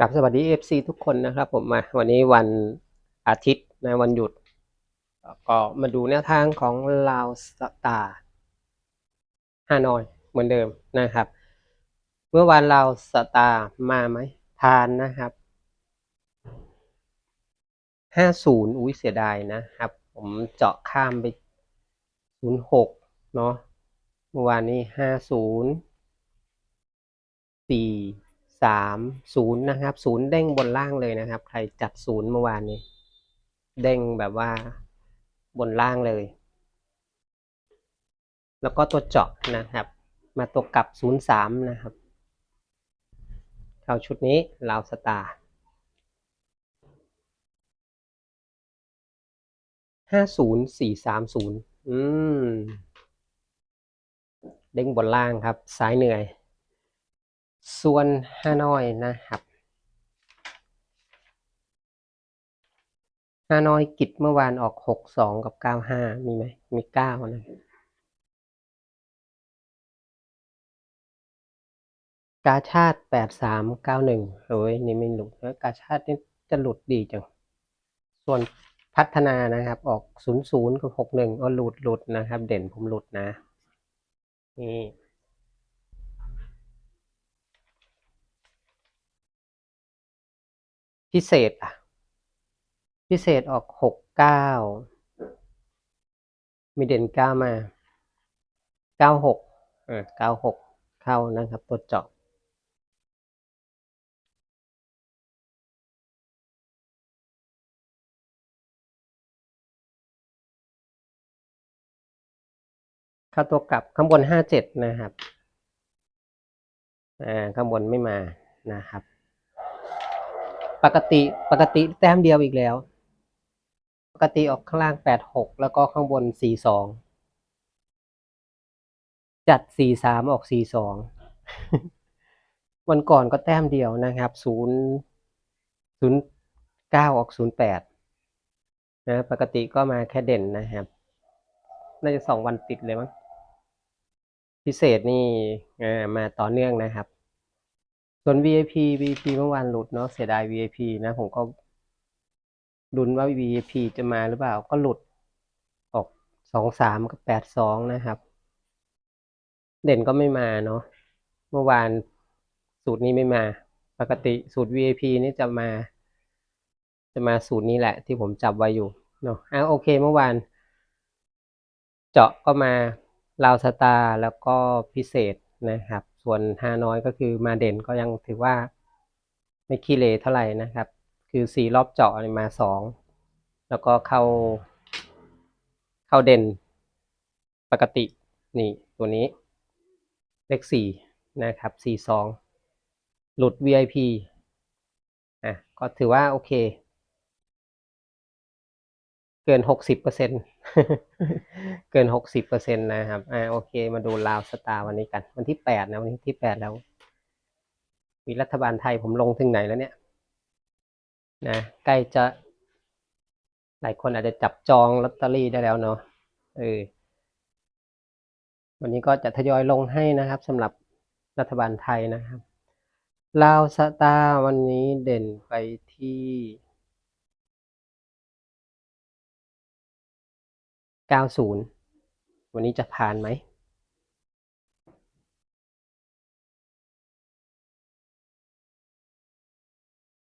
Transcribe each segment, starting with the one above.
กับสวัสดี FC ทุกคนนะครับผมมาวันนี้วันอาทิตย์นะวันหยุด ก็มาดูแนวทางของลาวสตาร์ฮานอยเหมือนเดิมนะครับ เมื่อวานลาวสตาร์มาไหมทานนะครับห้าศูนย์อุ้ยเสียดายนะครับ ผมเจาะข้ามไปศูนย์หกเนาะเมื่อวานนี้ห้าศูนย์ สามศูนย์นะครับศูนย์เด้งบนล่างเลยนะครับ ใครจัดศูนย์เมื่อวานนี้ เด้งแบบว่าบนล่างเลย แล้วก็ตัวเจาะนะครับ มาตัวกลับศูนย์สามนะครับเข้าชุดนี้ลาวสตาร์ห้าศูนย์สี่สามศูนย์อืม เด้งบนล่างครับ ซ้ายเหนื่อย ส่วนฮานอยนะครับฮานอยกิจเมื่อวานออกหกสองกับเก้าห้ามีไหมมีเก้านะกาชาติแปดสามเก้าหนึ่งโอ้ยนี่ไม่หลุดแล้วกาชาตินี่จะหลุดดีจัง ส่วนพัฒนานะครับ ออกศูนย์ศูนย์กับหกหนึ่งก็หลุดหลุดนะครับ เด่นผมหลุดนะนี่ พิเศษอะ พิเศษออกหกเก้ามีเด่นเก้ามาเก้าหกเออเก้าหกเข้านะครับ ตัวเจาะเข้าตัวกลับข้างบนห้าเจ็ดนะครับอ่าข้างบนไม่มานะครับ ปกติปกติแต้มเดียวอีกแล้ว ปกติออกข้างล่างแปดหกแล้วก็ข้างบนสี่สองจัดสี่สามออกสี่สองวันก่อนก็แต้มเดียวนะครับศูนย์ศูนย์เก้าออกศูนย์แปดนะปกติก็มาแค่เด่นนะครับ น่าจะสองวันติดเลยมั้งพิเศษนี่มาต่อเนื่องนะครับ ส่วน VIP VIP เมื่อวานหลุดเนาะเสียดาย VIP นะผมก็ดุนว่า VIP จะมาหรือเปล่าก็หลุดออกสองสามกับแปดสองนะครับ เด่นก็ไม่มาเนาะเมื่อวานสูตรนี้ไม่มา ปกติสูตร VIP นี่จะมา จะมาสูตรนี้แหละ ที่ผมจับไว้อยู่เนาะอะโอเคเมื่อวาน เจาะก็มาลาวสตาร์แล้วก็พิเศษนะครับ ส่วนฮานอยก็คือมาเด่นก็ยังถือว่าไม่ขี้เลเท่าไหร่นะครับ คือสี่รอบเจาะมาสองแล้วก็เข้า เข้าเด่นปกตินี่ตัวนี้ เลขสี่นะครับสี่สองหลุด VIP อะก็ถือว่าโอเค เกินหกสิบเปอร์เซ็นเกินหกสิบเปอร์เซ็นนะครับ อ่าโอเค มาดูลาวสตาร์วันนี้กัน วันที่แปดนะวันที่แปดแล้ว มีรัฐบาลไทยผมลงถึงไหนแล้วเนี่ย นะใกล้จะหลายคนอาจจะจับจองลอตเตอรี่ได้แล้วเนาะเออวันนี้ก็จะทยอยลงให้นะครับสำหรับรัฐบาลไทยนะครับลาวสตาร์วันนี้เด่นไปที่ เก้าศูนย์วันนี้จะผ่านไหม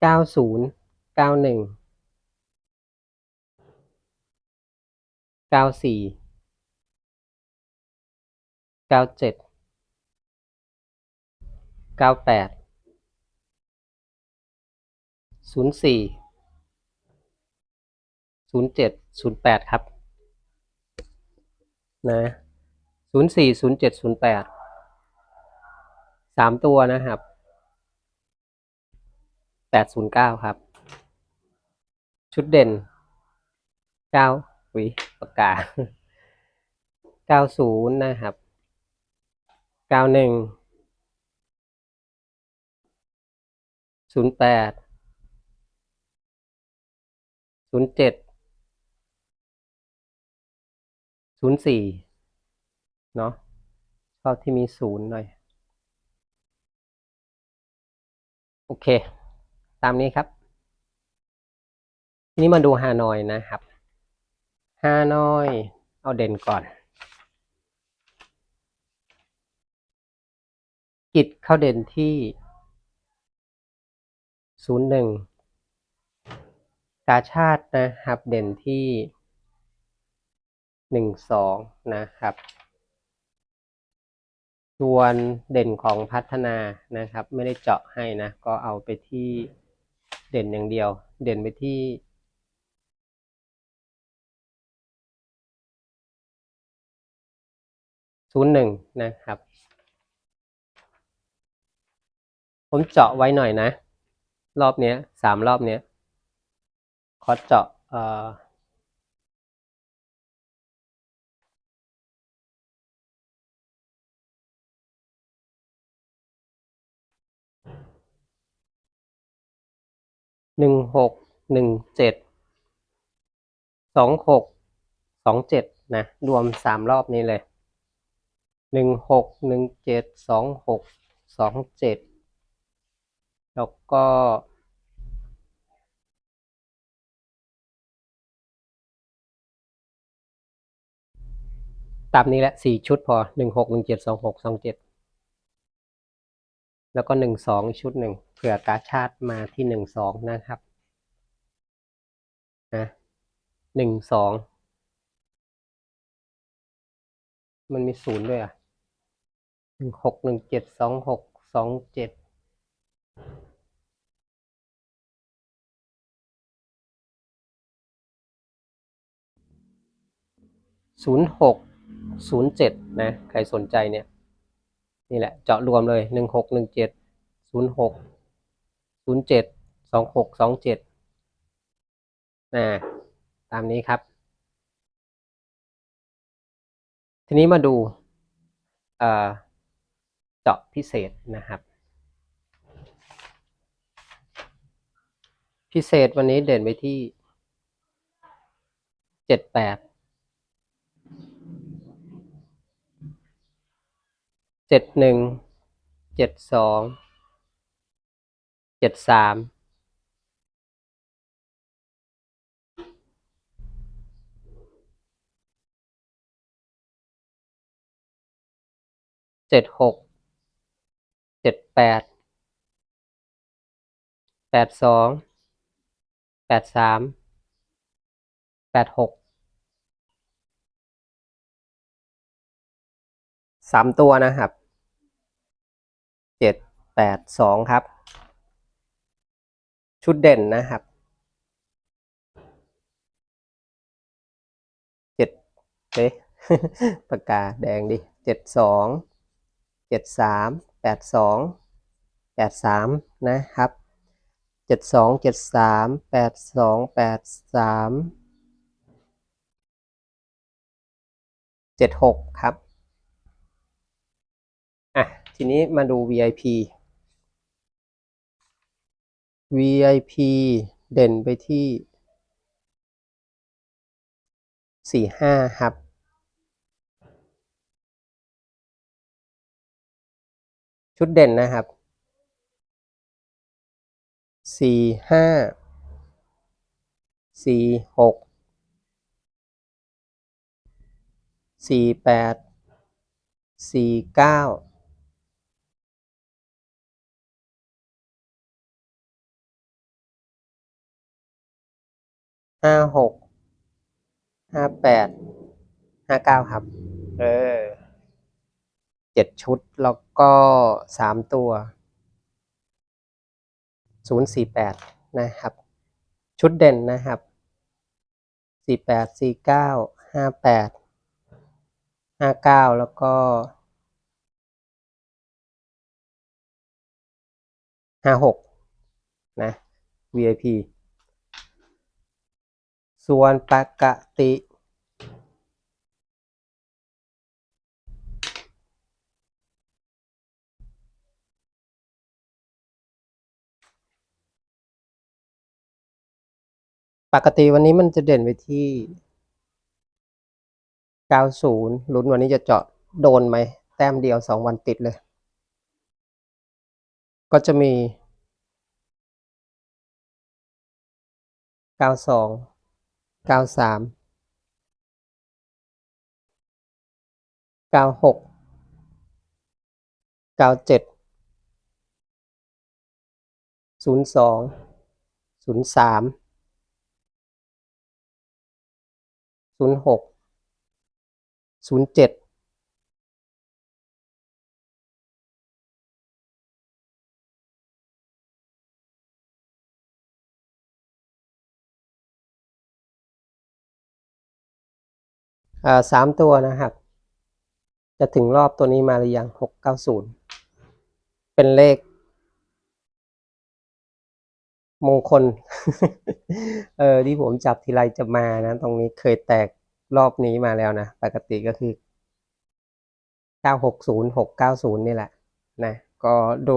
เก้าศูนย์เก้าหนึ่งเก้าสี่เก้าเจ็ดเก้าแปดศูนย์สี่ศูนย์เจ็ดศูนย์แปดครับ นะศูนย์สี่ศูนย์เจ็ดศูนย์แปดสามตัวนะครับแปดศูนย์เก้าครับ ชุดเด่นเก้าวิปากกาเก้าศูนย์นะครับเก้าหนึ่งศูนย์แปดศูนย์เจ็ด ศูนย์สี่เนาะชอบที่มีศูนย์หน่อย โอเค ตามนี้ครับ ทีนี้มาดูฮานอยนะครับ ฮานอย เอาเด่นก่อน กิจเข้าเด่นที่ศูนย์หนึ่งกาชาตินะครับเด่นที่ หนึ่งสองนะครับ ส่วนเด่นของพัฒนานะครับ ไม่ได้เจาะให้นะ ก็เอาไปที่เด่นอย่างเดียว เด่นไปที่ศูนย์หนึ่งนะครับ ผมเจาะไว้หน่อยนะ รอบเนี้ยสามรอบเนี้ยขอเจาะเอ่อ หนึ่งหกหนึ่งเจ็ดสองหกสองเจ็ดนะรวมสามรอบนี้เลยหนึ่งหกหนึ่งเจ็ดสองหกสองเจ็ดแล้วก็ตามนี้แหละสี่ชุดพอหนึ่งหกหนึ่งเจ็ดสองหกสองเจ็ดแล้วก็หนึ่งสองชุดหนึ่ง ผื่อกาชาติมาที่หนึ่งสองนะครับนะหนึ่งสองมันมีศูนย์ด้วยอะหนึ่งหกหนึ่งเจ็ดสองหกสองเจ็ดศูนย์หกศูนย์เจ็ดนะ ใครสนใจเนี่ย นี่แหละ เจาะรวมเลยหนึ่งหกหนึ่งเจ็ดศูนย์หก ศูนย์เจ็ดสองหกสองเจ็ดนะตามนี้ครับ ทีนี้มาดูเจาะพิเศษนะครับ พิเศษวันนี้เด่นไปที่เจ็ดแปดเจ็ดหนึ่งเจ็ดสอง จ็ดสามเจ็ดหกเจ็ดแปดแปดสองแปดสามแปดหกสามตัวนะครับเจ็ดแปดสองครับ ชุดเด่นนะครับเจ็ดเอ๊ะปากกาแดงดิเจ็ดสองเจ็ดสามแปดสองแปดสามนะครับเจ็ดสองเจ็ดสามแปดสองแปดสามเจ็ดหกครับอะทีนี้มาดู VIP VIP เด่นไปที่สี่ห้าครับ ชุดเด่นนะครับสี่ห้าสี่หกสี่แปดสี่เก้า ห้าหกห้าแปดห้าเก้าครับ เออเจ็ดชุดแล้วก็สามตัวศูนย์สี่แปดนะครับ ชุดเด่นนะครับสี่แปดสี่เก้าห้าแปดห้าเก้าแล้วก็ห้าหกนะ VIP ส่วนปกติ ปกติวันนี้มันจะเด่นไปที่ 90 ลุ้นวันนี้จะเจาะโดนไหม แต้มเดียว 2 วันติดเลย ก็จะมีเก้าสอง เก้าสามเก้าหกเก้าเจ็ดศูนย์สองศูนย์สามศูนย์หกศูนย์เจ็ด สามตัวนะครับ จะถึงรอบตัวนี้มาหรือยังหกเก้าศูนย์เป็นเลข มงคล เออที่ผมจับทีไรจะมานะ ตรงนี้เคยแตกรอบนี้มาแล้วนะ ปกติก็คือเก้าหกศูนย์หกเก้าศูนย์นี่แหละ นะ ก็ดู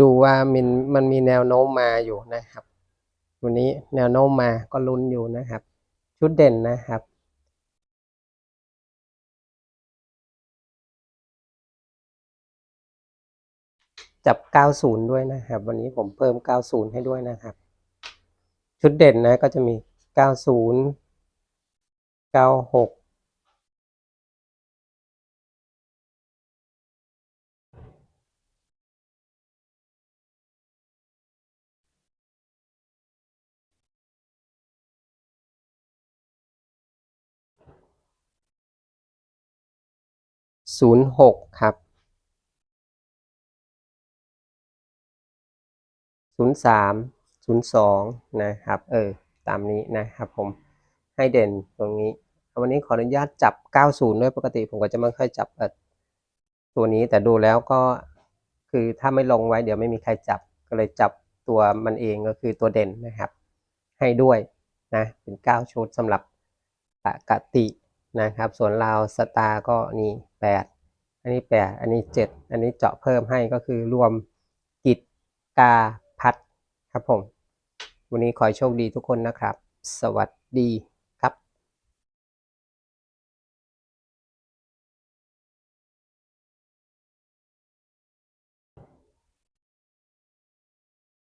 ดูว่ามันมันมีแนวโน้มมาอยู่นะครับ วันนี้แนวโน้มมาก็ลุ้นอยู่นะครับ ชุดเด่นนะครับ จับ 90 ด้วยนะครับ วันนี้ผมเพิ่ม 90 ให้ด้วยนะครับ ชุดเด่นนะก็จะมี 90 96 06 ครับ 03 02 นะครับ เออ ตามนี้นะครับผม ให้เด่นตรงนี้ วันนี้ขออนุญาตจับ 90 ด้วยปกติผมก็จะไม่ค่อยจับเออตัวนี้แต่ดูแล้วก็คือถ้าไม่ลงไว้เดี๋ยวไม่มีใครจับก็เลยจับตัวมันเองก็คือตัวเด่นนะครับ ให้ด้วยนะเป็น 9 ชุดสำหรับปกตินะครับ ส่วนราวสตาร์ก็นี่ 8 อันนี้ 8 อันนี้ 7 อันนี้เจาะเพิ่มให้ก็คือรวมกิจกา ครับผม วันนี้ขอให้โชคดีทุกคนนะครับ สวัสดี